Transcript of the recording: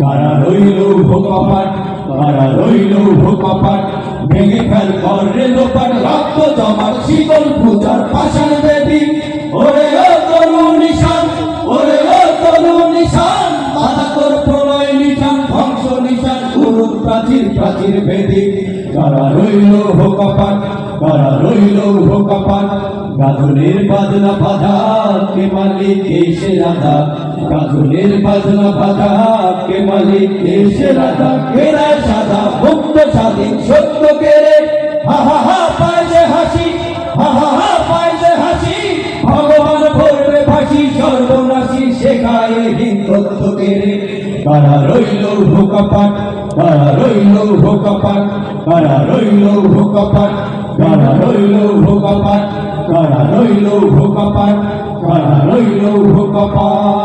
কারা রইল ভোকাপাট কারা রইল ভোকাপাট ভেঙে ফেল করে লোপাট রক্ত জমার শীতল পূজার পাষাণ দেবী। ওরে ও তরু নিশান, ওরে ও তরু নিশান বাধা তোর প্রলয় নিশান, ধ্বংস নিশান গুরু প্রাচীর প্রাচীর ভেদি কারা রইল ভোকাপাট কারা রইল ভোকাপাট গাজনের বাজনা বাধা কে মালিক এসে রাধা গাজনের বাজনা বাধা কে মালিক এসে রাধা কেরায় সাদা মুক্ত, স্বাধীন সত্য কেড়ে হা হা হা, পায় যে হাসি, হা হা হা, পায় যে হাসি, ভগবান ভরবে ভাসি সর্বনাশী শেখায় হিন্দত্ব কেড়ে কারা রইল ভোকাপাট কারা রইল ভোকাপাট কারা রইল ভোকাপাট কারা রইল ভোকাপাট কারা রইল ভোকাপাট কারা রইল ভোকাপাট